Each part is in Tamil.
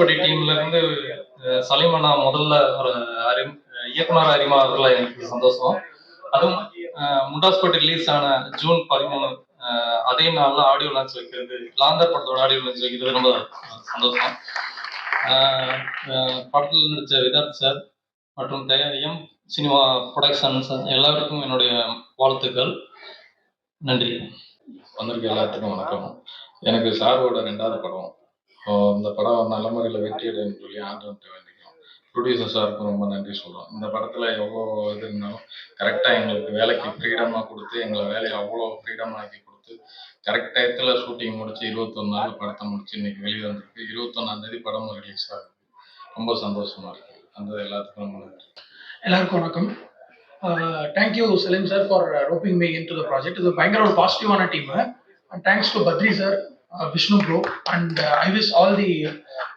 முண்டாஸ்பட்டி டீம்ல இருந்து சலீம் அண்ணா முதல்ல ஒரு அறி இயக்குனர் அறிமுகத்துல எனக்கு சந்தோஷம். அதுவும் முண்டாஸ்பட்டி ரிலீஸ் ஆன ஜூன் பதிமூணு அதே நாள்ல ஆடியோ லான்ச் வைக்கிறது லாந்தர் படத்தோட ஆடியோ லான்ச் வைக்கிறது ரொம்ப சந்தோஷம். படத்தில் நடிச்ச விதார்த் சார் மற்றும் எம் சினிமா ப்ரொடக்ஷன்ஸ் எல்லாருக்கும் என்னுடைய வாழ்த்துக்கள். நன்றி. வந்திருக்க எல்லாத்துக்கும் வணக்கம். எனக்கு சாரோட ரெண்டாவது படம் இந்த படம் நல்ல முறையில் வெற்றியடைன்னு சொல்லி ஆண்டவன்ட்ட வேண்டிக்கிறோம். ப்ரொடியூசர் சாருக்கும் ரொம்ப நன்றி சொல்கிறோம் இந்த படத்தில் எவ்வளோ இது இருந்தாலும் கரெக்டாக எங்களுக்கு வேலைக்கு ஃப்ரீடமாக கொடுத்து எங்களை வேலையை அவ்வளோ ஃப்ரீடமாக ஆக்கி கொடுத்து கரெக்ட் டயத்தில் ஷூட்டிங் முடிச்சு இருபத்தொன்னு நாள் படத்தை முடிச்சு இன்னைக்கு வெளியே வந்திருக்கு. இருபத்தொன்னாந்தேதி படமும் ரிலீஸ் ஆகுது. ரொம்ப சந்தோஷமாக இருக்குது அந்த எல்லாத்துக்கும் ரொம்ப நன்றி. எல்லாருக்கும் வணக்கம். Thank you Salim sir for roping me in to the project இது பயங்கர ஒரு பாசிட்டிவான team and thanks to Badri sir Vishnu bro and I wish all the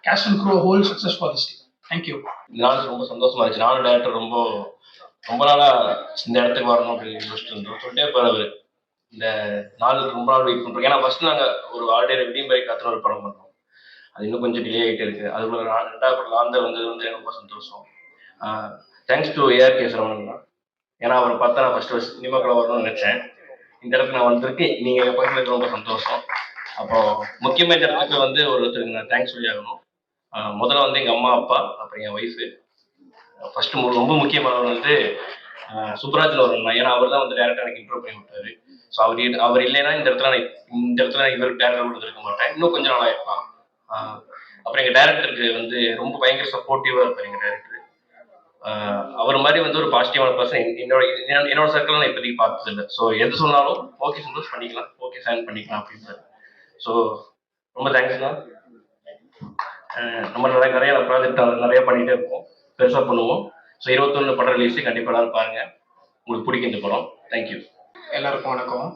cast and crew whole success for this team. Thank you இந்த நாள் ரொம்ப சந்தோஷமா இருந்துச்சு. நானும் டேரக்டர் ரொம்ப ரொம்ப நாளா இந்த இடத்துக்கு வரணும் அப்படின்னு யோசிச்சுட்டு இருந்தோம் சொல்லிட்டே போறவர் இந்த நாள் ரொம்ப நாள் வெயிட் பண்றோம். ஏன்னா ஃபர்ஸ்ட் நாங்க ஒரு ஆல்ரெடி விடியும் பை காத்துன ஒரு படம் பண்ணோம் அது இன்னும் கொஞ்சம் டிலே ஆகிட்டே இருக்கு. அதுக்குள்ள நான் ரெண்டாவது படம் லாந்தர் வந்தது வந்து ரொம்ப சந்தோஷம். Thanks to A R K Saravanan தான். ஏன்னா அவரை பார்த்தா நான் ஃபர்ஸ்ட் ஃபர்ஸ்ட் சினிமாக்குள்ள வரணும்னு நினைச்சேன். இந்த இடத்துக்கு நான் வந்திருக்கேன். நீங்க எங்க பக்கத்துல ரொம்ப சந்தோஷம். அப்புறம் முக்கியமா இந்த இடத்துக்கு வந்து ஒருத்தருக்கு நான் தேங்க்ஸ் சொல்லி ஆகணும். முதல்ல வந்து எங்க அம்மா அப்பா அப்புறம் என் ஒய்ஃபு ஃபர்ஸ்ட் ரொம்ப முக்கியமானவர் வந்து ஆஹ் சுப்ராஜ்ல ஒரு அண்ணா ஏன்னா அவர் தான் வந்து டேரக்டர் எனக்கு இன்ட்ரோ பண்ணி விட்டாரு ஸோ அவர் அவர் இல்லைன்னா இந்த இடத்துல நான் இந்த இடத்துல நான் இவர் டேரக்டர் கொடுத்துருக்க மாட்டேன். இன்னும் கொஞ்சம் நாளா இருக்கலாம் அப்புறம் எங்க டேரக்டருக்கு வந்து ரொம்ப பயங்கர சப்போர்ட்டிவா இருப்பார் எங்க டேரக்டர் அவர் மாதிரி வந்து ஒரு பாசிட்டிவான பர்சன் என்னோட என்னோட- சர்க்கிள் நான் இப்போதைக்கு பார்த்தது இல்லை ஸோ எது சொன்னாலும் ஓகே சந்தோஷம் பண்ணிக்கலாம். ஓகே சைன் பண்ணிக்கலாம் அப்படின்னு ஸோ ரொம்ப தேங்க்ஸ்ண்ணா நம்ம நிறைய நிறைய ப்ராஜெக்ட் நிறைய பண்ணிட்டே இருக்கோம். பெருசா பண்ணுவோம். ஸோ இருபத்தொன்னு படம் ரிலீஸ் கண்டிப்பா எல்லாரும் பாருங்க. உங்களுக்கு பிடிக்கும் இந்த படம். தேங்க்யூ எல்லாருக்கும் வணக்கம்.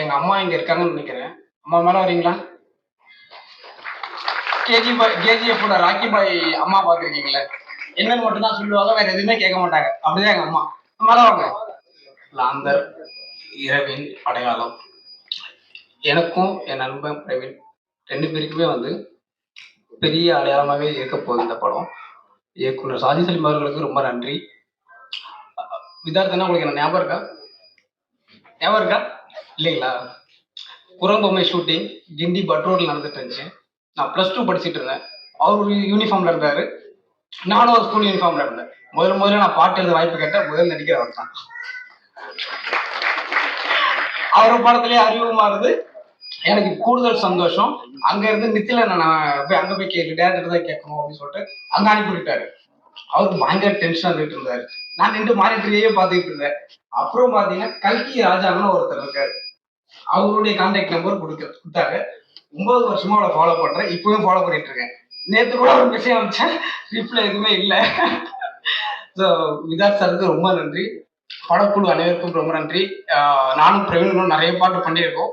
எங்க அம்மா இங்க இருக்காங்கன்னு நினைக்கிறேன். அம்மா மேல வரீங்களா? கேஜி பாய் கேஜிஎஃபோட ராக்கி பாய் அம்மா பார்த்துருக்கீங்களே. என்னன்னு மட்டும் தான் சொல்லுவாங்க வேற எதுவுமே கேட்க மாட்டாங்க. அப்படிதான் எங்க அம்மா. மேல வாங்க. லாந்தர் இரவின் அடையாளம். எனக்கும் என் நண்பன் பிரவீன் ரெண்டு பேருக்குமே வந்து பெரிய அடையாளமாகவே இருக்க போகுது இந்த படம். இயக்குனர் சாஜி சலீம் அவர்களுக்கு ரொம்ப நன்றி. விதார்த்தனா உங்களுக்கு என்ன ஞாபகம் இருக்கா? ஞாபகம் இருக்கா? இல்லைங்களா? குரம்பொம்மை ஷூட்டிங் கிண்டி பட் ரோட்ல நடந்துட்டு இருந்துச்சு. நான் ப்ளஸ் டூ படிச்சுட்டு இருந்தேன். அவர் ஒரு யூனிஃபார்ம்ல இருந்தாரு. நானும் ஒரு ஸ்கூல் யூனிஃபார்ம்ல இருந்தேன். முதல்ல முதல்ல நான் பாட்டு எழுத வாய்ப்பு கேட்டேன். முதல் நடிக்கிறவர் தான் அவர் படத்திலேயே அறிவுமா இருந்து எனக்கு கூடுதல் சந்தோஷம். அங்க இருந்து நித்தில நான் போய் அங்க போய் கேட்டு டேரக்டர் தான் கேட்கணும் அப்படின்னு சொல்லிட்டு அங்க அனுப்பி விட்டாரு அவருக்கு பயங்கர டென்ஷன் இருந்துட்டு இருந்தாரு. நான் நின்று மானிட்டரையே பார்த்துக்கிட்டு இருந்தேன். அப்புறம் பாத்தீங்கன்னா கல்கி ராஜான்னு ஒருத்தர் இருக்காரு. அவருடைய கான்டாக்ட் நம்பர் கொடுக்க கொடுத்தாரு. ஒன்பது வருஷமா அவளை ஃபாலோ பண்றேன். இப்பவும் ஃபாலோ பண்ணிட்டு இருக்கேன். நேத்து கூட ஒரு மெசேஜ் அனுப்பிச்சேன். ரிப்ளை எதுவுமே இல்லை. ஸோ விதார்த் சாருக்கு ரொம்ப நன்றி. படக்குழு அனைவருக்கும் ரொம்ப நன்றி. நானும் பிரவீனும் நிறைய பாட்டு பண்ணியிருக்கோம்.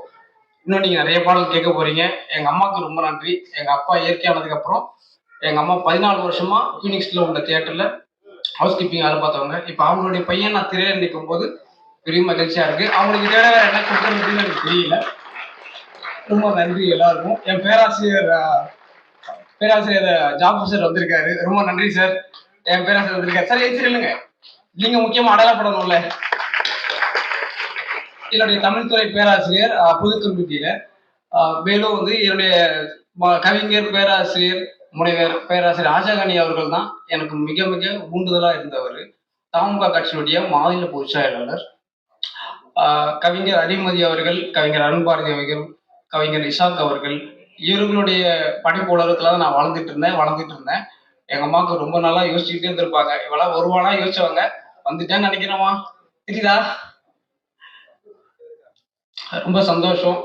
இன்னும் நீங்க நிறைய பாடல் கேட்க போறீங்க. எங்க அம்மாவுக்கு ரொம்ப நன்றி. எங்க அப்பா இயற்கையானதுக்கு அப்புறம் எங்க அம்மா பதினாலு வருஷமா ஃபீனிக்ஸ்ல உள்ள தியேட்டர்ல ஹவுஸ் கீப்பிங் வேலை பார்த்தவங்க. இப்போ அவங்களுடைய பையன் நான் திரையில நிற்கும் போது பெரிய மகிழ்ச்சியா இருக்கு. அவங்களுக்கு தேட வேற என்ன கொடுக்கறதுன்னு எனக்கு தெரியல. ரொம்ப நன்றி எல்லாருக்கும். என் பேராசிரியர் பேராசிரியர் ஜாபு சார் வந்திருக்காரு. ரொம்ப நன்றி சார். என் பேராசிரியர் வந்திருக்காரு. சார் எதிர்த்து நீங்க முக்கியமா அடையாளப்படணும்ல. என்னுடைய தமிழ்துறை பேராசிரியர் ஆஹ், மேலும் வந்து என்னுடைய கவிஞர் பேராசிரியர் முனைவர் பேராசிரியர் ராஜாகணி அவர்கள் தான் எனக்கு மிக மிக ஊண்டுதலா இருந்தவர். தமுக கட்சியினுடைய மாநில பொதுச் செயலாளர். கவிஞர் அரிமதி அவர்கள் கவிஞர் அருண்பாரதி அவர்கள் கவிஞர் இஷாக் அவர்கள் இவர்களுடைய படைப்பு உலகத்துல தான் நான் வளர்ந்துட்டு இருந்தேன் வளர்ந்துட்டு இருந்தேன். எங்க அம்மாவுக்கு ரொம்ப நாளா யோசிச்சுக்கிட்டே இருந்திருப்பாங்க. இவெல்லாம் வருவானா யோசிச்சவங்க? வந்துட்டேன்னு நினைக்கிறோமா தெரியுதா? ரொம்ப சந்தோஷம்.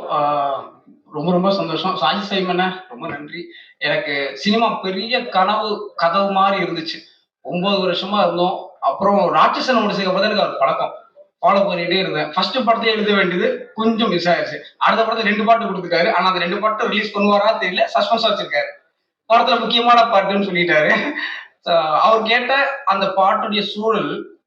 ரொம்ப ரொம்ப சந்தோஷம். சாஜி சைமண்ண ரொம்ப நன்றி. எனக்கு சினிமா பெரிய கனவு கதவு மாதிரி இருந்துச்சு. ஒன்பது வருஷமா இருந்தோம். அப்புறம் ராட்சசன் முடிச்சதுக்கு அப்புறம் எனக்கு ஒரு பழக்கம். ஃபாலோ பண்ணிட்டே இருந்தேன். ஃபர்ஸ்ட் படத்தை எழுத வேண்டியது கொஞ்சம் மிஸ் ஆயிடுச்சு அடுத்த படத்தை ரெண்டு பாட்டு கொடுத்துருக்காரு. ஆனா அந்த ரெண்டு பாட்டு ரிலீஸ் பண்ணுவாரா தெரியல. சஸ்பென்ஸ் வச்சிருக்காரு. படத்துல முக்கியமான பாட்டுன்னு சொல்லிட்டாரு. அவர் கேட்ட அந்த பாட்டுடைய சூழல்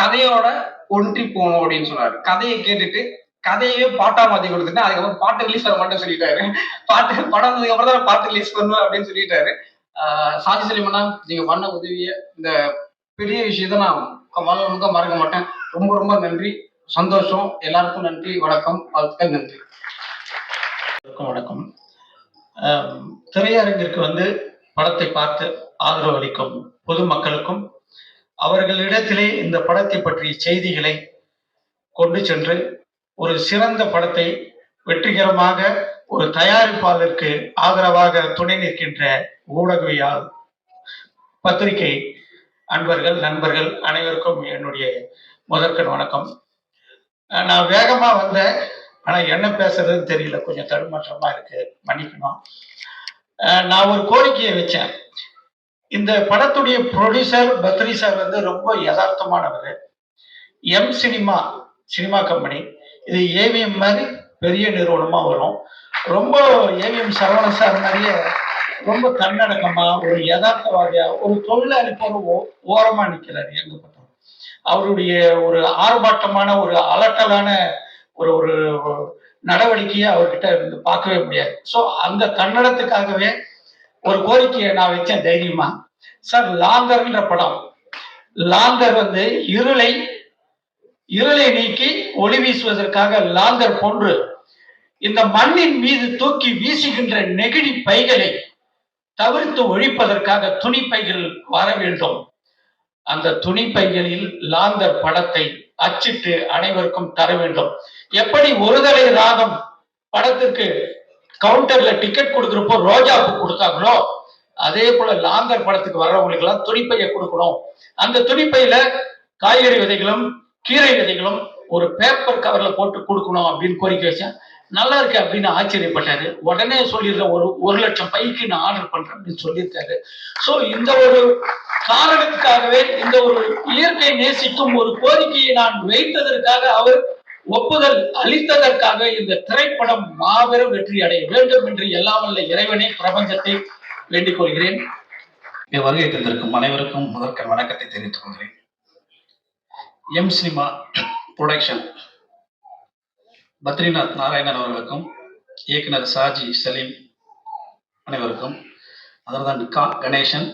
கதையோட ஒன்றி போகணும் அப்படின்னு சொன்னாரு. கதையை கேட்டுட்டு கதையவே பாட்டா மாத்தி கொடுத்துட்டு அதுக்கப்புறம் பாட்டு ரிலீஸ் பண்ண மாட்டேன் சொல்லிட்டாரு. பாட்டு படம் வந்ததுக்கு அப்புறம் தான் பாட்டு ரிலீஸ் பண்ணுவேன் அப்படின்னு சொல்லிட்டாரு. ஆஹ் சாதி சலிமனா நீங்க பண்ண உதவிய இந்த பெரிய விஷயத்த நான் வாழ்க்கை மறக்க மாட்டேன். ரொம்ப ரொம்ப நன்றி. சந்தோஷம். எல்லாருக்கும் நன்றி. வணக்கம். வாழ்த்துக்கள் நன்றி. வணக்கம். திரையரங்கிற்கு வந்து படத்தை பார்த்து ஆதரவு அளிக்கும் பொதுமக்களுக்கும் அவர்களிடத்திலே இந்த படத்தை பற்றிய செய்திகளை கொண்டு சென்று ஒரு சிறந்த படத்தை வெற்றிகரமாக ஒரு தயாரிப்பாளருக்கு ஆதரவாக துணை நிற்கின்ற ஊடகவியால் பத்திரிகை அன்பர்கள் நண்பர்கள் அனைவருக்கும் என்னுடைய முதற்கண் வணக்கம். நான் வேகமா வந்த ஆனா என்ன பேசுறதுன்னு தெரியல. கொஞ்சம் தடுமாற்றமா இருக்கு. மன்னிக்கணும். நான் ஒரு கோரிக்கையை வச்சேன். இந்த படத்துடைய ப்ரொடியூசர் பத்ரி சார் வந்து ரொம்ப யதார்த்தமானவர். எம் சினிமா சினிமா கம்பெனி இது ஏவிஎம் மாதிரி பெரிய நிறுவனமா வரும். ரொம்ப ஏவிஎம் சரவண சார் மாதிரியே ரொம்ப தன்னடக்கமா ஒரு யதார்த்தவாதியா ஒரு தொழிலாளி போல ஓரமா நிக்கிறாரு எங்க பக்கம் அவருடைய ஒரு ஆர்ப்பாட்டமான ஒரு அலட்டலான ஒரு ஒரு நடவடிக்கையை அவர்கிட்ட இருந்து பார்க்கவே முடியாது. ஸோ அந்த கன்னடத்துக்காகவே ஒரு கோரிக்கையை நான் வச்சேன் தைரியமா. சார் லாந்தர்ன்ற படம். லாந்தர் வந்து இருளை இருளை நீக்கி ஒளி வீசுவதற்காக லாந்தர் போன்று இந்த மண்ணின் மீது தூக்கி வீசுகின்ற நெகிழி பைகளை தவிர்த்து ஒழிப்பதற்காக துணி பைகள் வர வேண்டும். அந்த துணி பைகளில் லாந்தர் படத்தை அச்சிட்டு அனைவருக்கும் தர வேண்டும். எப்படி ஒருதலை ராகம் படத்துக்கு கவுண்டர்ல டிக்கெட் கொடுக்குறப்போ ரோஜாவுக்கு கொடுத்தாங்களோ அதே போல லாந்தர் படத்துக்கு வர்றவங்களுக்கு எல்லாம் துணிப்பையை கொடுக்கணும். அந்த துணிப்பையில காய்கறி விதைகளும் கீரை விதைகளும் ஒரு பேப்பர் கவர்ல போட்டு கொடுக்கணும் அப்படின்னு கோரிக்கை வச்சேன். நல்லா இருக்கு அப்படின்னு ஆச்சரியப்பட்டாரு. உடனே சொல்லிடுறேன் ஒரு ஒரு லட்சம் பைக்கு நான் ஆர்டர் பண்றேன் அப்படின்னு சொல்லியிருக்காரு. ஸோ இந்த ஒரு காரணத்துக்காகவே இந்த ஒரு இயற்கை நேசிக்கும் ஒரு கோரிக்கையை நான் வைத்ததற்காக அவர் ஒப்புதல் அளித்ததற்காக இந்த திரைப்படம் மாபெரும் வெற்றி அடைய வேண்டும் என்று எல்லாம் வல்ல இறைவனே பிரபஞ்சத்தை வேண்டிக் கொள்கிறேன். வருகை தந்திருக்கும் அனைவருக்கும் முதற்கண் வணக்கத்தை தெரிவித்துக் கொள்கிறேன். M cinema production Badrinath Narayanan அவர்களுக்கும் இயக்குனர் சாஜி சலீம் அனைவருக்கும் அதர்தான் கா கணேசன்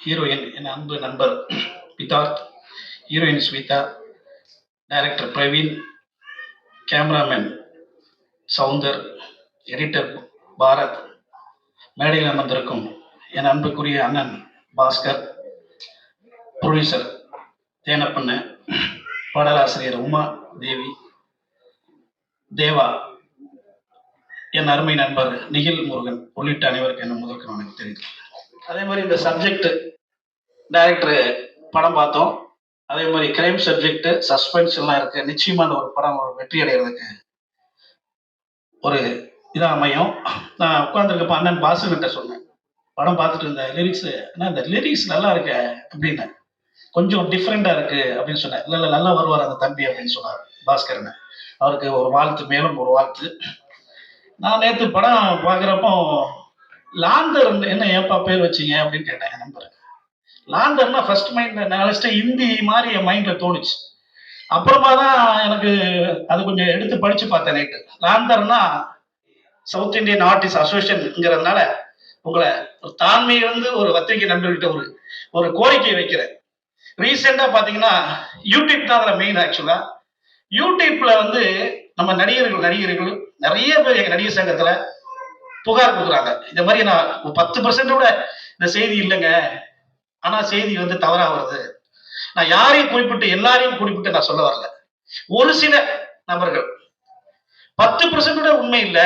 ஹீரோயின் என் அன்பு நண்பர் Vidharth heroine Swetha director Praveen cameraman Soundar editor Bharath மேடையில் அமர்ந்திருக்கும் என் அன்புக்குரிய அண்ணன் பாஸ்கர் ப்ரொடியூசர் தேனப்பண்ண பாடலாசிரியர் உமா தேவி தேவா என் அருமை நண்பர் நிகில் முருகன் உள்ளிட்ட அனைவருக்கும் என்ன முதற்கு எனக்கு தெரியும் அதே மாதிரி இந்த சப்ஜெக்ட் டைரக்டர் படம் பார்த்தோம். அதே மாதிரி கிரைம் சப்ஜெக்ட் சஸ்பென்ஸ் எல்லாம் இருக்கு. அந்த ஒரு படம் ஒரு வெற்றி அடைகிறதுக்கு ஒரு இதாக அமையும். நான் உட்காந்துருக்கப்ப அண்ணன் பாசுகிட்ட சொன்னேன். படம் பார்த்துட்டு இருந்த லிரிக்ஸ் அண்ணா இந்த லிரிக்ஸ் நல்லா இருக்கு அப்படின்னு. கொஞ்சம் டிஃப்ரெண்டா இருக்கு அப்படின்னு சொன்னேன். இல்ல இல்ல நல்லா வருவார் அந்த தம்பி அப்படின்னு சொன்னார் பாஸ்கரன். அவருக்கு ஒரு வாழ்த்து மேலும் ஒரு வாழ்த்து. நான் நேற்று படம் பார்க்குறப்போ லாந்தர் என்ன ஏப்பா பேர் வச்சீங்க? அப்படின்னு கேட்டேன் என் நான் தான் ஃபர்ஸ்ட் மைண்ட்ல நினைச்சிட்டு ஹிந்தி மாதிரி என் மைண்ட்ல தோணுச்சு. அப்புறமா தான் எனக்கு அது கொஞ்சம் எடுத்து படிச்சு பார்த்தேன் நைட்டு லாந்தர்னா சவுத் இந்தியன் ஆர்டிஸ்ட் அசோசியேஷன்ங்கிறதுனால உங்களை ஒரு தாண்மை வந்து ஒரு பத்திரிகை நண்பர்கிட்ட ஒரு ஒரு கோரிக்கை வைக்கிறேன். ரீசெண்டா பாத்தீங்கன்னா யூடியூப் தான் அதுல மெயின் ஆக்சுவலா யூடியூப்ல வந்து நம்ம நடிகர்கள் நடிகர்கள் நிறைய பேர் எங்க நடிகர் சங்கத்துல புகார் கொடுக்குறாங்க. இந்த மாதிரி நான் ஒரு பத்து பர்சன்ட் கூட இந்த செய்தி இல்லைங்க. ஆனா செய்தி வந்து தவறா வருது நான் யாரையும் குறிப்பிட்டு எல்லாரையும் குறிப்பிட்டு நான் சொல்ல வரல. ஒரு சில நபர்கள் பத்து பர்சன்ட் உண்மை இல்லை.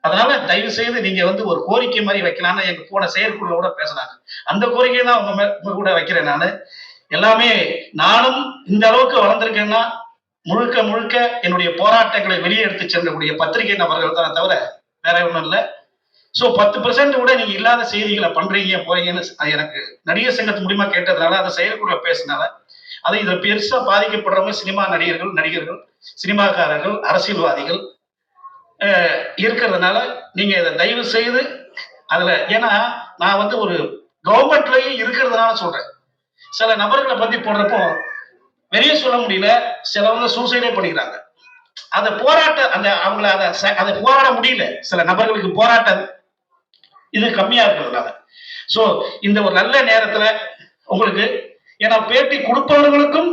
அதனால தயவு செய்து நீங்க வந்து ஒரு கோரிக்கை மாதிரி வைக்கலாம்னு எங்க போன செயற்குள்ள கூட பேசினாங்க. அந்த கோரிக்கை தான் உங்க மே- உங்க கூட வைக்கிறேன் நான். எல்லாமே நானும் இந்த அளவுக்கு வளர்ந்துருக்கேன்னா முழுக்க முழுக்க என்னுடைய போராட்டங்களை வெளியே எடுத்து செல்லக்கூடிய பத்திரிகை நபர்கள் தானே தவிர வேற ஒன்றும் இல்லை. ஸோ பத்து பர்சன்ட் கூட நீங்க இல்லாத செய்திகளை பண்றீங்க போறீங்கன்னு அது எனக்கு நடிகர் சங்கத்து மூலியமா கேட்டதுனால அந்த செயற்குள்ள பேசினால அது இதுல பெருசா பாதிக்கப்படுறவங்க சினிமா நடிகர்கள் நடிகர்கள் சினிமாக்காரர்கள் அரசியல்வாதிகள் இருக்கிறதுனால நீங்க இதை தயவு செய்து அதுல ஏன்னா நான் வந்து ஒரு கவர்மெண்ட்லயே இருக்கிறதுனால சொல்றேன். சில நபர்களை பத்தி போடுறப்போ வெளியே சொல்ல முடியல சிலவங்க சூசைடே பண்ணிக்கிறாங்க. அந்த போராட்ட அந்த அவங்கள அதை ச- அதை போராட முடியல. சில நபர்களுக்கு போராட்ட இது கம்மியா இருக்கிறதுனால ஸோ இந்த ஒரு நல்ல நேரத்துல உங்களுக்கு ஏன்னா பேட்டி கொடுப்பவர்களுக்கும்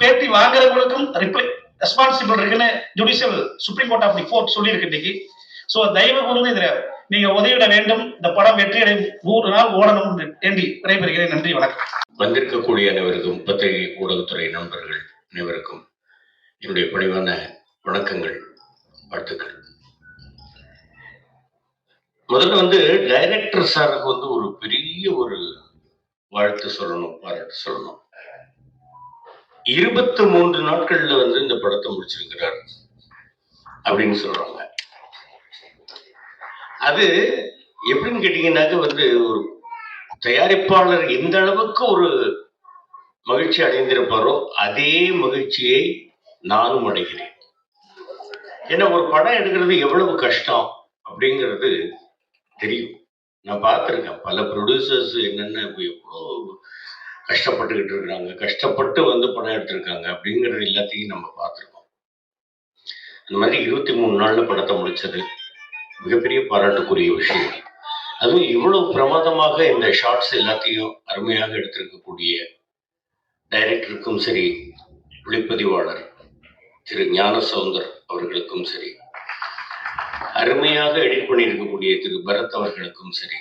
பேட்டி வாங்குறவங்களுக்கும் ரிப்ளை ரெஸ்பான்சிபிள் இருக்குன்னு judicial supreme court of the fourth சொல்லியிருக்கு இன்னைக்கு. ஸோ தயவு கூர்ந்து இதுல நீங்க உதவிட வேண்டும். இந்த படம் வெற்றியடை நூறு நாள் ஓடணும் வேண்டி விடைபெறுகிறேன். நன்றி வணக்கம். வந்திருக்கக்கூடிய அனைவருக்கும் பத்திரிகை ஊடகத்துறை நண்பர்கள் அனைவருக்கும் என்னுடைய பணிவான வணக்கங்கள் வாழ்த்துக்கள். முதல்ல வந்து டைரக்டர் சாருக்கு வந்து ஒரு பெரிய ஒரு வாழ்த்து சொல்லணும் பாராட்டு சொல்லணும். இருபத்தி மூன்று நாட்கள்ல வந்து இந்த படத்தை முடிச்சிருக்கிறார் அப்படின்னு சொல்றாங்க. அது எப்படின்னு கேட்டீங்கன்னாக்க வந்து ஒரு தயாரிப்பாளர் எந்த அளவுக்கு ஒரு மகிழ்ச்சி அடைந்திருப்பாரோ அதே மகிழ்ச்சியை நானும் அடைகிறேன். ஏன்னா ஒரு படம் எடுக்கிறது எவ்வளவு கஷ்டம் அப்படிங்கிறது தெரியும். நான் பார்த்துருக்கேன். பல ப்ரொடியூசர்ஸ் என்னென்ன எவ்வளோ கஷ்டப்பட்டுக்கிட்டு இருக்கிறாங்க கஷ்டப்பட்டு வந்து படம் எடுத்திருக்காங்க அப்படிங்கிறது எல்லாத்தையும் நம்ம பார்த்துருக்கோம். அந்த மாதிரி இருபத்தி மூணு நாள்ல படத்தை முடிச்சது மிகப்பெரிய பாராட்டுக்குரிய விஷயம். அதுவும் இவ்வளவு பிரமாதமாக இந்த ஷார்ட்ஸ் எல்லாத்தையும் அருமையாக எடுத்திருக்கக்கூடிய டைரக்டருக்கும் சரி ஒளிப்பதிவாளர் திரு ஞான சவுந்தர் அவர்களுக்கும் சரி அருமையாக எடிட் பண்ணியிருக்கக்கூடிய திரு பரத் அவர்களுக்கும் சரி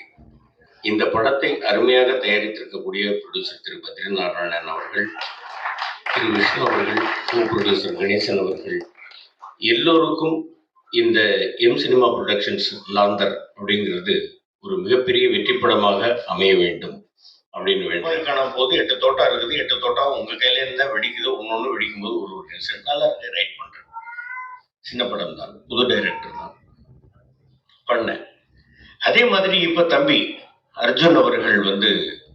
இந்த படத்தை அருமையாக தயாரித்திருக்கக்கூடிய ப்ரொடியூசர் திரு பத்ரிநாராயணன் அவர்கள் திரு விஷ்ணு அவர்கள் கோ ப்ரொடியூசர் கணேசன் அவர்கள் எல்லோருக்கும் இந்த எம் சினிமா ப்ரொடக்ஷன்ஸ் லாந்தர் அப்படிங்கிறது ஒரு மிகப்பெரிய வெற்றி படமாக அமைய வேண்டும் அப்படின்னு வேண்டும் காணும் போது எட்டு தோட்டம் இருக்குது எட்டு தோட்டம் உங்க கையில இருந்தா வெடிக்குது ஒன்னொன்னு வெடிக்கும் போது ஒரு ஒரு நல்லா இருக்கு ரைட் பண்றேன். சின்ன படம் தான் புது டைரக்டர் தான். பண்ணேன் அதே மாதிரி இப்ப தம்பி அர்ஜுன் அவர்கள் வந்து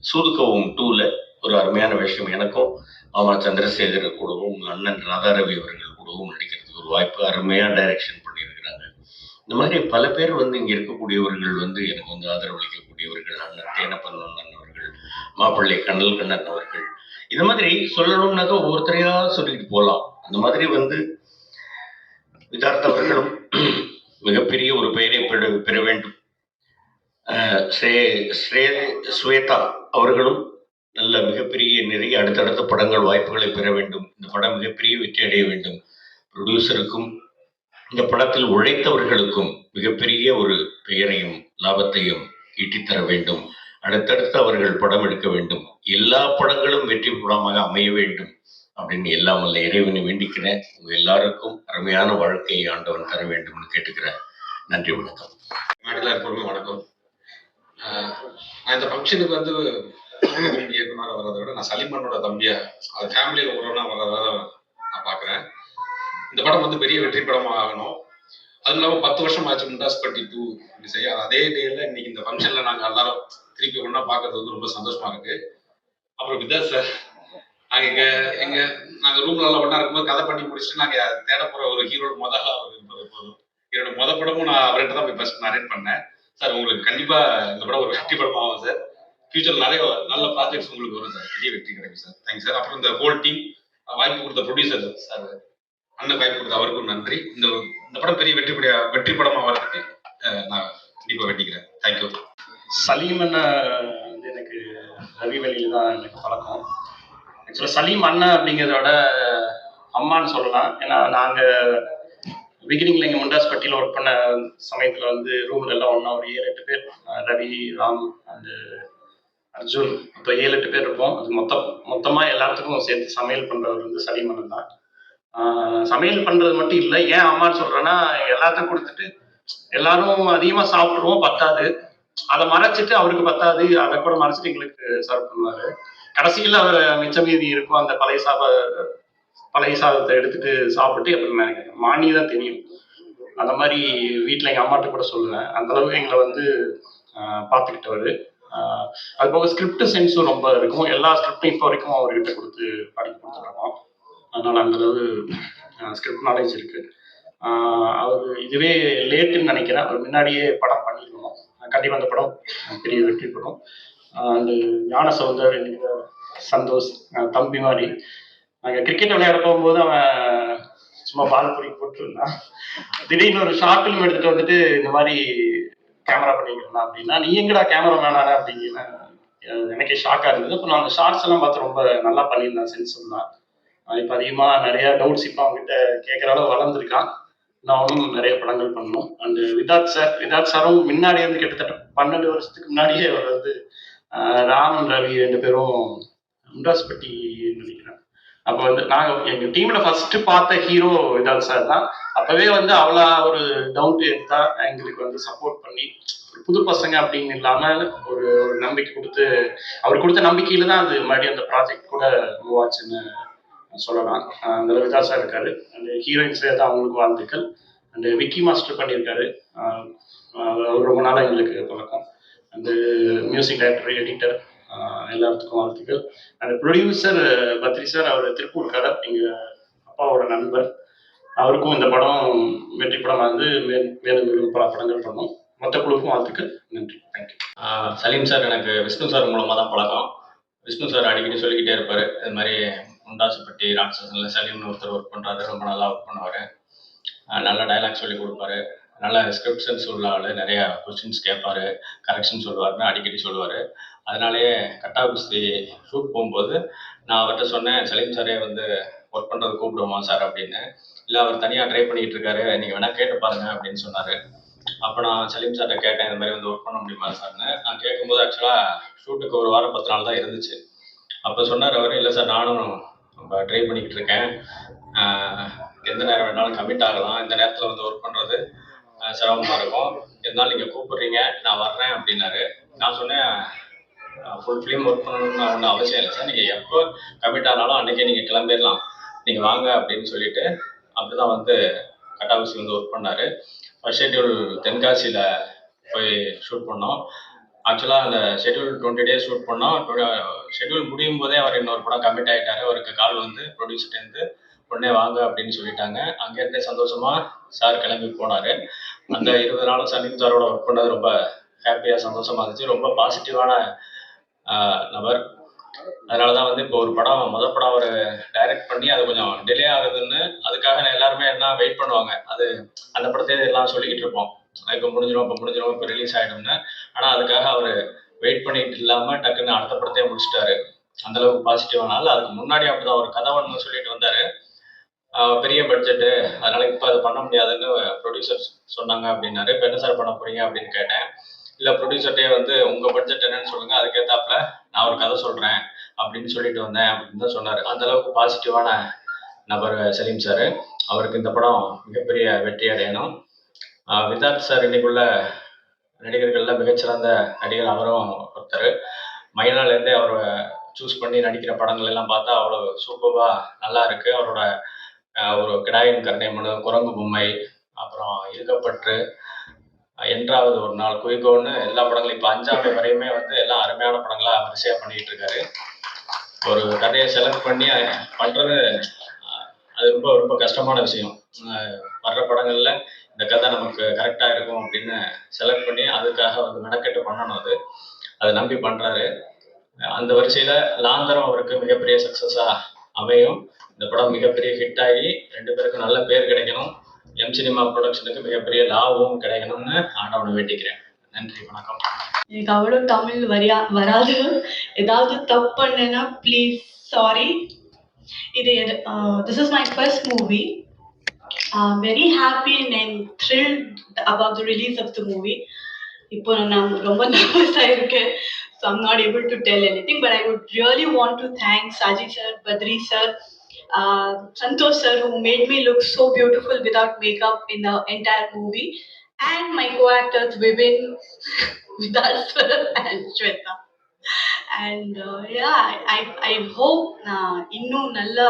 சூதுக்கவும் டூல ஒரு அருமையான விஷயம் எனக்கும் மாமா சந்திரசேகர் கூடவும் அண்ணன் ராதாரவி அவர்கள் கூடவும் நடிக்கிறதுக்கு ஒரு வாய்ப்பு அருமையா டைரக்ஷன் பண்ணியிருக்கிறாங்க. இந்த மாதிரி பல பேர் வந்து இங்க இருக்கக்கூடியவர்கள் வந்து எனக்கு வந்து ஆதரவளிக்கக்கூடியவர்கள் அண்ணன் தேனப்பன் அண்ணன் அவர்கள் மாப்பிள்ளை கண்ணல் கண்ணன் அவர்கள். இது மாதிரி சொல்லணும்னாக்கா ஒவ்வொருத்தரையா சொல்லிட்டு போகலாம் அந்த மாதிரி வந்து விதார்த்தவர்களும் மிகப்பெரிய ஒரு பெயரை பெற பெற வேண்டும். ஸ்ரே ஸ்வேதா அவர்களும் நல்ல மிகப்பெரிய நிறைய அடுத்தடுத்த படங்கள் வாய்ப்புகளை பெற வேண்டும். இந்த படம் மிகப்பெரிய வெற்றி அடைய வேண்டும். ப்ரொடியூசருக்கும் இந்த படத்தில் உழைத்தவர்களுக்கும் மிகப்பெரிய ஒரு பெயரையும் லாபத்தையும் ஈட்டித்தர வேண்டும். அடுத்தடுத்து அவர்கள் படம் எடுக்க வேண்டும். எல்லா படங்களும் வெற்றி படமாக அமைய வேண்டும். அப்படின்னு எல்லாம் வல்ல இறைவனை வேண்டிக்கிறேன். உங்க எல்லாருக்கும் அருமையான வாழ்க்கையை ஆண்டவன் தர வேண்டும்னு கேட்டுக்கிறேன். நன்றி வணக்கம். மேடையில் இருப்பவர்களும் வணக்கம். நான் இந்த ஃபங்க்ஷனுக்கு வந்து இயக்குனராக வர்றதை விட நான் சலிமனோட தம்பியா அது ஃபேமிலியில் ஒருவனா வர்றதை நான் பார்க்குறேன். இந்த படம் வந்து பெரிய வெற்றி படமாக ஆகணும். அதுவும் இல்லாமல் பத்து வருஷம் ஆச்சு முண்டாஸ் பட்டி டூ இப்படி செய்ய. அதே டேல இன்னைக்கு இந்த ஃபங்க்ஷனில் நாங்கள் எல்லாரும் திருப்பி ஒன்றா பார்க்கறது வந்து ரொம்ப சந்தோஷமா இருக்கு. அப்புறம் விதா சார் நாங்கள் இங்கே எங்க நாங்கள் ரூம்ல எல்லாம் ஒன்றா இருக்கும்போது கதை பண்ணி முடிச்சுட்டு நாங்கள் தேட போகிற ஒரு ஹீரோட முதல்ல அவர் இருப்பது போதும். என்னோட முத படமும் நான் அவர்கிட்ட தான் போய் ஃபர்ஸ்ட் நரேட் பண்ணேன். சார் உங்களுக்கு கண்டிப்பா இந்த படம் ஒரு வெற்றி படம் ஆகும் சார். ஃபியூச்சர் நிறைய நல்ல ப்ராஜெக்ட்ஸ் உங்களுக்கு வரும் சார். பெரிய வெற்றி கிடைக்கும் சார். Thanks sir. அப்புறம் இந்த ஹோல் டீம் வாய்ப்பு கொடுத்த ப்ரொடியூசர் சார் அண்ணன் வாய்ப்பு கொடுத்த அவருக்கும் நன்றி. இந்த இந்த படம் பெரிய வெற்றி வெற்றி படம் ஆகிறதுக்கு நான் கண்டிப்பா வெட்டிக்கிறேன் தேங்க்யூ சலீம் அண்ணன் வந்து எனக்கு ரவி வழியில் தான் எனக்கு பழக்கம். ஆக்சுவலாக சலீம் அண்ணன் அப்படிங்கிறத விட அம்மான்னு சொல்லலாம். ஏன்னா நாங்கள் பிகினிங்ல இங்கே முண்டாஸ்பட்டியில் ஒர்க் பண்ண சமயத்தில் வந்து ரூம்ல எல்லாம் ஒன்றா ஒரு ஏழு எட்டு பேர். ரவி ராம் அண்டு அர்ஜுன். மொத்தம் ஏழு எட்டு பேர் இருப்போம். அது மொத்தம் மொத்தமாக எல்லாத்துக்கும் சேர்த்து சமையல் பண்ணுறவர் வந்து சலீம் அண்ணன் தான். சமையல் பண்ணுறது மட்டும் இல்லை ஏன் அம்மான்னு சொல்கிறேன்னா எல்லாத்தையும் கொடுத்துட்டு எல்லாரும் அதிகமாக சாப்பிடுவோம் பத்தாது. அதை மறைச்சிட்டு அவருக்கு பத்தாது. அதை கூட மறைச்சிட்டு எங்களுக்கு சர்வ் பண்ணுவார். கடைசியில் அவர் மிச்ச மீதி இருக்கும் அந்த பழைய சாத பழைய சாதத்தை எடுத்துட்டு சாப்பிட்டு அப்புறம் நினைக்கிறேன் மானி தான் தெரியும். அந்த மாதிரி வீட்டில் எங்கள் அம்மாட்ட கூட சொல்லுவேன். அந்த அளவுக்கு எங்களை வந்து பார்த்துக்கிட்டவர் ஆஹ் அது போக ஸ்கிரிப்ட் சென்ஸும் ரொம்ப இருக்கும். எல்லா ஸ்கிரிப்டும் இப்போ வரைக்கும் அவர்கிட்ட கொடுத்து படிக்க கொடுத்துருக்கோம் அதனால அந்த அளவு ஸ்கிரிப்ட் நாலேஜ் இருக்கு. அவர் இதுவே லேட்டுன்னு நினைக்கிறேன். அவர் முன்னாடியே படம் பண்ணிருக்கணும். கண்டிப்பாக அந்த படம் பெரிய வெற்றி படம் அந்த ஞான சௌந்தர் சந்தோஷ் தம்பி மாதிரி. நாங்கள் கிரிக்கெட் விளையாட போகும்போது அவன் சும்மா பால் பிடி போட்டுருந்தான். திடீர்னு ஒரு ஷார்ட் ஃபிலிம் எடுத்துட்டு வந்துட்டு இந்த மாதிரி கேமரா பண்ணிக்கலாம் அப்படின்னா நீ எங்கடா கேமரா வேணாரு அப்படிங்கிற எனக்கே ஷாக்காக இருந்தது. அப்போ நான் அந்த ஷார்ட்ஸ் எல்லாம் பார்த்து ரொம்ப நல்லா பண்ணியிருந்தேன் சென்சிபிளாக இப்போ அதிகமாக நிறையா டவுட்ஸ் இப்போ அவங்ககிட்ட கேட்குற அளவு வளர்ந்துருக்கான். நானும் நிறைய படங்கள் பண்ணணும். அண்ட் விதாத் சார் விதாத் சாரும் முன்னாடி வந்து கிட்டத்தட்ட பன்னெண்டு வருஷத்துக்கு முன்னாடியே அவர் வந்து ராமன் ராம் ரவி ரெண்டு பேரும் முண்டாஸ்பட்டி நினைக்கிறேன். அப்போ வந்து நாங்கள் எங்கள் டீமில் ஃபர்ஸ்ட் பார்த்த ஹீரோ விதால் சார் தான். அப்போவே வந்து அவ்வளோ ஒரு டவுன் டு தான் எங்களுக்கு வந்து சப்போர்ட் பண்ணி புது பசங்க அப்படின்னு இல்லாமல் ஒரு ஒரு நம்பிக்கை கொடுத்து அவர் கொடுத்த நம்பிக்கையில தான் அது மறுபடியும் அந்த ப்ராஜெக்ட் கூட மூவ் ஆச்சுன்னு சொல்லலாம். அந்த விதாஸ் சார் இருக்காரு. அந்த ஹீரோயின்ஸ் தான் அவங்களுக்கு வாழ்த்துக்கள். அந்த விக்கி மாஸ்டர் பண்ணியிருக்காரு. அவர் ரொம்ப நாளாக எங்களுக்கு பழக்கம். அந்த மியூசிக் டைரக்டர் எடிட்டர் எல்லாத்துக்கும் வாழ்த்துக்கள். அந்த ப்ரொடியூசர் பத்ரி சார் அவர் திருப்பூர்காரர். எங்கள் அப்பாவோட நண்பர். அவருக்கும் இந்த படம் வெற்றி படமாக வந்து மே மேலும் மேலும் பல படங்கள் பண்ணோம். மற்ற குழுக்கும் வாழ்த்துக்கள். நன்றி. தேங்க்யூ சலீம் சார் எனக்கு விஷ்ணு சார் மூலமாக தான் பழக்கம். விஷ்ணு சார் அடிக்கடி சொல்லிக்கிட்டே இருப்பார். இது மாதிரி முண்டாசுப்பட்டி ராட்சசனில் சலீம்னு ஒருத்தர் ஒர்க் பண்ணுறாரு ரொம்ப நல்லா ஒர்க் பண்ணுவார். நல்ல டைலாக் சொல்லி கொடுப்பாரு. நல்ல ஸ்கிரிப்ட் உள்ள நிறையா நிறைய கொஸ்டின்ஸ் கேட்பாரு கரெக்ஷன் சொல்லுவாருன்னு அடிக்கடி சொல்லுவார். அதனாலேயே கட்டா குஸ்தி ஷூட் போகும்போது நான் அவர்கிட்ட சொன்னேன் சலீம் சாரே வந்து ஒர்க் பண்ணுறது கூப்பிடுவோமா சார்? அப்படின்னு. இல்லை அவர் தனியாக ட்ரை பண்ணிகிட்டு இருக்காரு நீங்கள் வேணால் கேட்டு பாருங்க அப்படின்னு சொன்னார். அப்போ நான் சலீம் சார்கிட்ட கேட்டேன் இந்த மாதிரி வந்து ஒர்க் பண்ண முடியுமா சார்னு? நான் கேட்கும்போது ஆக்சுவலாக ஷூட்டுக்கு ஒரு வாரம் பத்து நாள் தான் இருந்துச்சு. அப்போ சொன்னார் அவர் இல்லை சார் நானும் ட்ரை பண்ணிக்கிட்டு இருக்கேன். எந்த நேரம் வேணாலும் கமிட் ஆகலாம். இந்த நேரத்தில் வந்து ஒர்க் பண்ணுறது சிரமமாக இருக்கும். இருந்தாலும் நீங்கள் கூப்பிடுறீங்க நான் வர்றேன் அப்படின்னாரு. நான் சொன்னேன் ஃபுல் ஃபிலிம் ஒர்க் பண்ணணும்னு ஒன்றும் அவசியம் இல்லை சார். நீங்கள் எப்போ கமிட் ஆனாலும் அன்றைக்கே நீங்கள் கிளம்பிடலாம். நீங்கள் வாங்க அப்படின்னு சொல்லிட்டு அப்படி தான் வந்து கட்டாபசி வந்து ஒர்க் பண்ணார். ஃபர்ஸ்ட் ஷெட்யூல் தென்காசியில் போய் ஷூட் பண்ணோம். ஆக்சுவலாக அந்த ஷெட்யூல் டுவெண்ட்டி டேஸ் ஷூட் பண்ணோம். ஷெட்யூல் முடியும் போதே அவர் இன்னொரு படம் கமிட் ஆகிட்டாரு அவருக்கு கால் வந்து ப்ரொடியூசர்லேருந்து உடனே வாங்க அப்படின்னு சொல்லிட்டாங்க. அங்கேருந்தே சந்தோஷமாக சார் கிளம்பி போனார். அந்த இருபது நாளும் சலீம் சாரோட ஒர்க் பண்ணது ரொம்ப ஹாப்பியாக சந்தோஷமா இருந்துச்சு. ரொம்ப பாசிட்டிவான நபர். அதனால தான் வந்து இப்போ ஒரு படம் முத படம் அவர் டைரக்ட் பண்ணி அது கொஞ்சம் டிலே ஆகுதுன்னு அதுக்காக எல்லாருமே என்ன வெயிட் பண்ணுவாங்க. அது அந்த படத்தையே எல்லாம் சொல்லிக்கிட்டு இருப்போம். இப்போ முடிஞ்சிடும் இப்போ முடிஞ்சிடும் இப்போ ரிலீஸ் ஆகிடும்னு ஆனால் அதுக்காக அவர் வெயிட் பண்ணிட்டு இல்லாமல் டக்குன்னு அடுத்த படத்தையே முடிச்சிட்டாரு. அந்த அளவுக்கு பாசிட்டிவானால அதுக்கு முன்னாடி அப்படிதான் ஒரு கதை ஒன்று சொல்லிட்டு வந்தாரு. பெரிய பட்ஜெட்டு அதனால இப்போ அதை பண்ண முடியாதுன்னு ப்ரொடியூசர் சொன்னாங்க அப்படின்னாரு. இப்போ என்ன சார் பண்ண போறீங்க அப்படின்னு கேட்டேன். இல்லை ப்ரொடியூசர்ட்டே வந்து உங்கள் பட்ஜெட் என்னன்னு சொல்லுங்க. அதுக்கேற்றாப்புல நான் ஒரு கதை சொல்கிறேன் அப்படின்னு சொல்லிட்டு வந்தேன் அப்படின்னு தான் சொன்னார். அந்த அளவுக்கு பாசிட்டிவான நபர் சலீம் சார் அவருக்கு இந்த படம் மிகப்பெரிய வெற்றி அடையணும். விதார்த் சார் இன்னைக்குள்ள நடிகர்களில் மிகச்சிறந்த நடிகர் அவரும் ஒருத்தர். மைனாலேருந்தே அவரை சூஸ் பண்ணி நடிக்கிற படங்கள் எல்லாம் பார்த்தா அவ்வளோ சூப்பராக நல்லா இருக்கு. அவரோட ஒரு கிடாயின் கருணை மனு குரங்கு பொம்மை அப்புறம் இருக்கப்பற்று என்றாவது ஒரு நாள் குயிகோன்னு எல்லா படங்களும் இப்போ அஞ்சாவது வரையுமே வந்து எல்லாம் அருமையான படங்களாக வரிசையாக பண்ணிட்டு இருக்காரு ஒரு கதையை செலக்ட் பண்ணி பண்ணுறது பண்றது அது ரொம்ப ரொம்ப கஷ்டமான விஷயம். வர்ற படங்கள்ல இந்த கதை நமக்கு கரெக்டாக இருக்கும் அப்படின்னு செலக்ட் பண்ணி அதுக்காக வந்து மெனக்கெட்டு பண்ணணும் அது. அதை நம்பி பண்றாரு. அந்த வரிசையில லாந்தரம் அவருக்கு மிகப்பெரிய சக்ஸஸாக அமையும். இந்த படம் மிகப்பெரிய ஹிட் ஆகி ரெண்டு பேருக்கும் நல்ல பேர் கிடைக்கணும். எம் சினிமா ப்ரொடக்ஷனுக்கு மிகப்பெரிய லாபமும் கிடைக்கணும்னு ஆண்டவனை வேண்டிக்கிறேன். நன்றி வணக்கம். எனக்கு அவ்வளோ தமிழ் வரியா வராது. ஏதாவது தப்பு பண்ணேன்னா ப்ளீஸ் சாரி இது this is my first movie very happy and thrilled about the release of the movie இப்போ நான் ரொம்ப நர்வஸாக இருக்கேன் so I'm not able to tell anything but I would really want to thanks Saji sir Badri sir uh, Santosh sir who made me look so beautiful without makeup in the entire movie and my co-actors Vivin, Vidal sir and Shweta. And uh, yeah, I, I hope uh, இன்னும் நல்லா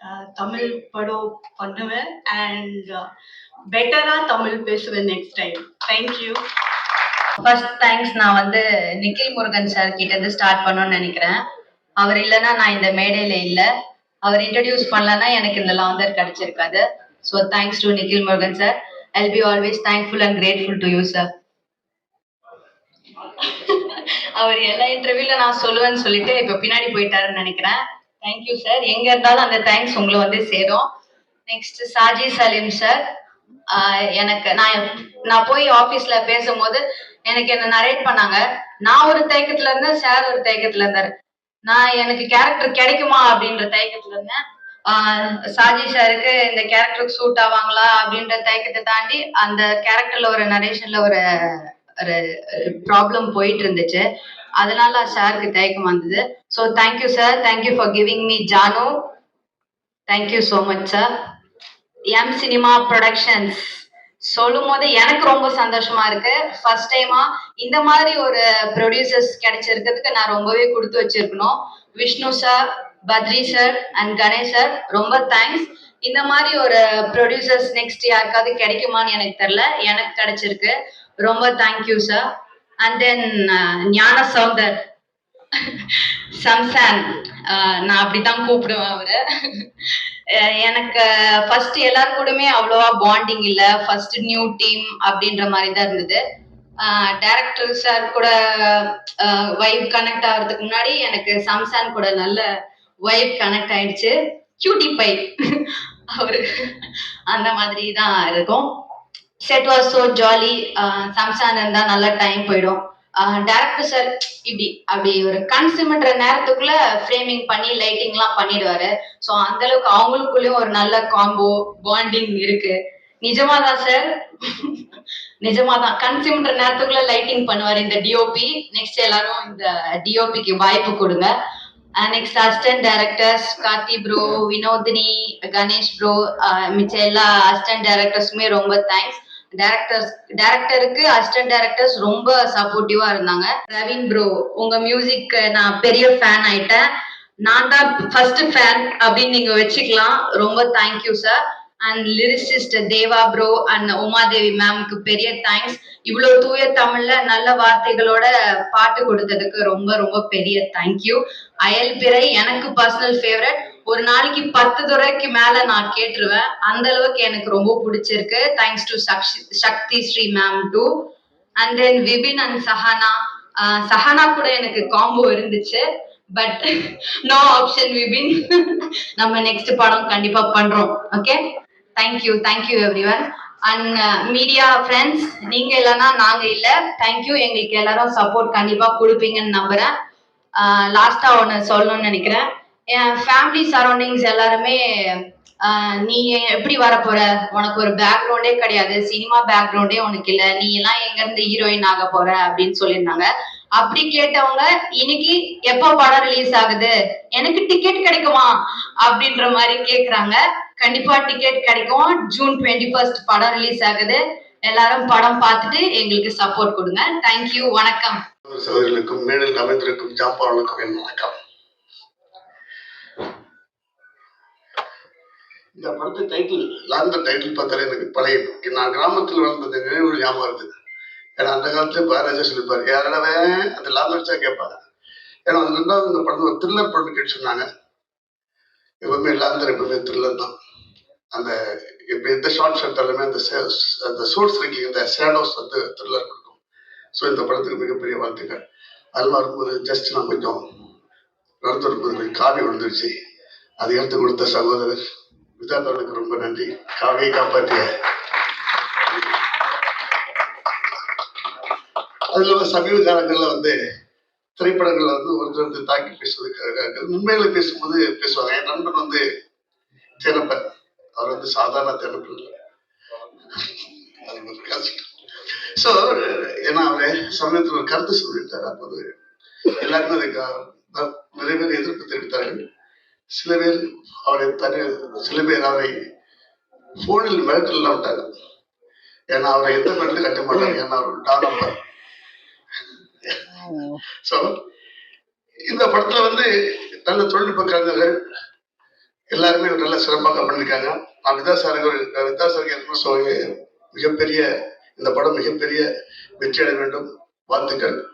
uh, தமிழ் படம் பண்ணுவேன் அண்ட் பெட்டரா தமிழ் பேசுவேன் next time thank you first thanks நான் வந்து நிக்கில் முருகன் சார் கிட்ட இருந்து ஸ்டார்ட் பண்ணணும்னு நினைக்கிறேன் அவர் இல்லைன்னா நான் இந்த மேடையில இல்லை அவர் இன்ட்ரடியூஸ் பண்ணலன்னா எனக்கு இந்த Laandhar கிடைச்சிருக்காது. So thanks to Nikhil Murugan sir I'll be always thankful and grateful to you sir அவர் எல்லா இன்டர்வியூல நான் சொல்லுவேன்னு சொல்லிட்டு இப்போ பின்னாடி போயிட்டாருன்னு நினைக்கிறேன். தேங்க்யூ சார் எங்க இருந்தாலும் அந்த தேங்க்ஸ் உங்களை வந்து சேரும். நெக்ஸ்ட் சாஜி சலீம் சார் எனக்கு நான் நான் போய் ஆபீஸ்ல பேசும்போது எனக்கு என்ன நரேட் பண்ணாங்க. நான் ஒரு தயக்கத்துல இருந்தேன் சார் ஒரு தயக்கத்துல இருந்தாரு. நான் எனக்கு கேரக்டர் கிடைக்குமா அப்படின்ற தயக்கத்துல இருந்தேன். சாஜி சாருக்கு இந்த கேரக்டருக்கு சூட் ஆவாங்களா அப்படின்ற தயக்கத்தை தாண்டி அந்த கேரக்டர்ல ஒரு நரேஷன்ல ஒரு ஒரு ப்ராப்ளம் போயிட்டு இருந்துச்சு. அதனால சாருக்கு தயக்கம் வந்தது. So thank you sir thank you for giving me Janu thank you so much sir M cinema productions சொல்லும் போது எனக்கு ரொம்ப சந்தோஷமா இருக்கு. ஃபர்ஸ்ட் டைமா இந்த மாதிரி ஒரு ப்ரொடியூசர்ஸ் கிடைச்சிருக்கிறதுக்கு நான் ரொம்பவே கொடுத்து வச்சிருக்கணும். Vishnu sir Badri sir and Ganesh sir ரொம்ப தேங்க்ஸ் இந்த மாதிரி ஒரு ப்ரொடியூசர்ஸ் நெக்ஸ்ட் யாருக்காவது கிடைக்குமான்னு எனக்கு தெரில எனக்கு கிடைச்சிருக்கு. ரொம்ப தேங்க்யூ சார் அண்ட் தென் ஞான சௌந்தர் சம்சான் நான் அப்படித்தான் கூப்பிடுவேன் அவரை. எனக்கு ஃபர்ஸ்ட் எல்லார் கூடமே அவ்வளோவா பாண்டிங் இல்ல. ஃபர்ஸ்ட் நியூ டீம் அப்படின்ற மாதிரி தான் இருந்தது. டேரக்டர் சார் கூட வைப் கனெக்ட் ஆகிறதுக்கு முன்னாடி எனக்கு சம்சான் கூட நல்ல வைப் கனெக்ட் ஆயிடுச்சு. கியூட்டி பை அவரு அந்த மாதிரி தான் இருக்கும். Set was so jolly Samson இருந்தா நல்ல டைம் போயிடும். டேரக்டர் சார் இப்படி அப்படி ஒரு கண் நேரத்துக்குள்ள ஃப்ரேமிங் பண்ணி லைட்டிங்லாம் பண்ணிடுவாரு. ஸோ அந்த அளவுக்கு அவங்களுக்குள்ளயும் ஒரு நல்ல காம்போ பாண்டிங் இருக்கு. நிஜமாதான் சார் நிஜமாதான். கண் நேரத்துக்குள்ள லைட்டிங் பண்ணுவார் இந்த டிஓபி நெக்ஸ்ட் எல்லாரும் இந்த டிஓபிக்கு வாய்ப்பு கொடுங்க. Next assistant directors Karthi bro Vinodhini Ganesh bro மிச்ச எல்லா அசிஸ்டன்ட் டைரக்டர்ஸுமே ரொம்ப தேங்க்ஸ் டேரக்டர்ஸ் டேரக்டருக்கு அசிஸ்டன்ட் டேரக்டர்ஸ் ரொம்ப சப்போர்ட்டிவா இருந்தாங்க. ரவீன் ப்ரோ உங்க மியூசிக் நான் பெரிய ஃபேன் ஆயிட்டேன். நான் தான் ஃபர்ஸ்ட் ஃபேன் அப்படின்னு நீங்க வச்சுக்கலாம். ரொம்ப thank you sir and lyricist Deva bro and Umadevi மேம்க்கு பெரிய தேங்க்ஸ் இவ்வளவு தூய தமிழ்ல நல்ல வார்த்தைகளோட பாட்டு கொடுத்ததுக்கு ரொம்ப ரொம்ப பெரிய தேங்க்யூ அயல் பிறை எனக்கு பர்சனல் ஃபேவரட் ஒரு நாளைக்கு பத்து துறைக்கு மேல நான் கேட்டுருவேன். அந்த அளவுக்கு எனக்கு ரொம்ப பிடிச்சிருக்கு. Thanks to Sakthi Sri ma'am to and then Vipin and Sahana Sahana கூட எனக்கு காம்போ இருந்துச்சு. பட் நோ ஆப்ஷன் விபின் நம்ம நெக்ஸ்ட் படம் கண்டிப்பா பண்றோம். Okay thank you thank you everyone and media friends நீங்க இல்லைன்னா நாங்க இல்ல. தேங்க்யூ எங்களுக்கு எல்லாரும் சப்போர்ட் கண்டிப்பா கொடுப்பீங்கன்னு நம்புறேன். லாஸ்டா ஒன்று சொல்லணும்னு நினைக்கிறேன். என் ஃபேமிலி சரௌண்டிங்ஸ் எல்லாருமே நீ எப்படி வரப்போற? உனக்கு ஒரு பேக்ரவுண்டே கிடையாது. சினிமா பேக்ரவுண்டே உனக்கு இல்ல. நீ எல்லாம் எங்க இருந்து ஹீரோயின் ஆக போற அப்படின்னு சொல்லியிருந்தாங்க. அப்படி கேட்டவங்க இன்னைக்கு எப்போ படம் ரிலீஸ் ஆகுது? எனக்கு டிக்கெட் கிடைக்குமா? அப்படின்ற மாதிரி கேக்குறாங்க. கண்டிப்பா டிக்கெட் கிடைக்கும். ஜூன் டுவெண்ட்டி ஃபர்ஸ்ட் படம் ரிலீஸ் ஆகுது. எல்லாரும் படம் பார்த்துட்டு எங்களுக்கு சப்போர்ட் கொடுங்க. தேங்க்யூ வணக்கம். சகோதரிகளுக்கும் மேடையில் அமைந்திருக்கும் ஜாம்பாளர்களுக்கும் என் வணக்கம். இந்த படத்து டைட்டில் லாந்த டைட்டில் பார்த்தாலே எனக்கு பழைய நான் கிராமத்தில் வளர்ந்த நினைவுகள் ஞாபகம் இருக்குது ஏன்னா அந்த காலத்துல பாரராஜா சொல்லிப்பாரு யாரடவே அந்த லாந்த வச்சா கேட்பாங்க. ஏன்னா அது ரெண்டாவது இந்த படம் ஒரு த்ரில்லர் படம் கேட்டு சொன்னாங்க. எப்பவுமே லாந்தர் எப்பவுமே த்ரில்லர் தான். அந்த இப்போ எந்த ஷார்ட் எடுத்தாலுமே அந்த அந்த சோர்ஸ் இருக்கு இந்த ஷேடோஸ் வந்து த்ரில்லர் கொடுக்கும். ஸோ இந்த படத்துக்கு மிகப்பெரிய வாழ்த்துக்கள். அதுமா இருக்கும்போது ஜஸ்ட் நான் கொஞ்சம் நடந்து வரும்போது கொஞ்சம் காவி விழுந்துருச்சு. அதை எடுத்து கொடுத்த சகோதரர். விதாத் ரொம்ப நன்றி. காவியை காப்பாற்றிய அது இல்லாம சமீப காலங்களில் வந்து திரைப்படங்கள்ல வந்து ஒருத்தர் வந்து தாக்கி பேசுவதற்காக உண்மையில பேசும்போது பேசுவாங்க. என் நண்பன் வந்து திறப்பன் அவர் வந்து சாதாரண திறப்பு இல்லை. ஸோ ஏன்னா அவரு சமயத்தில் ஒரு கருத்து சொல்லிட்டார் அப்போது எல்லாருமே அதுக்கு நிறைய பேர் எதிர்ப்பு தெரிவித்தார்கள். சில பேர் அவரை தனி சில பேர் அவரை போனில் மிரட்டலாம் விட்டாங்க. ஏன்னா அவரை எந்த மிரட்டலும் கட்ட மாட்டாங்க. ஏன்னா அவர் ஸோ இந்த படத்துல வந்து நல்ல தொழில்நுட்ப கலைஞர்கள் எல்லாருமே நல்ல சிறப்பாக பண்ணியிருக்காங்க. நான் விதா சாருக்கு ஒரு- விதா சாருக்கு என்ன சொல்ல மிகப்பெரிய இந்த படம் மிகப்பெரிய வெற்றி அடைய வேண்டும். வாழ்த்துக்கள்.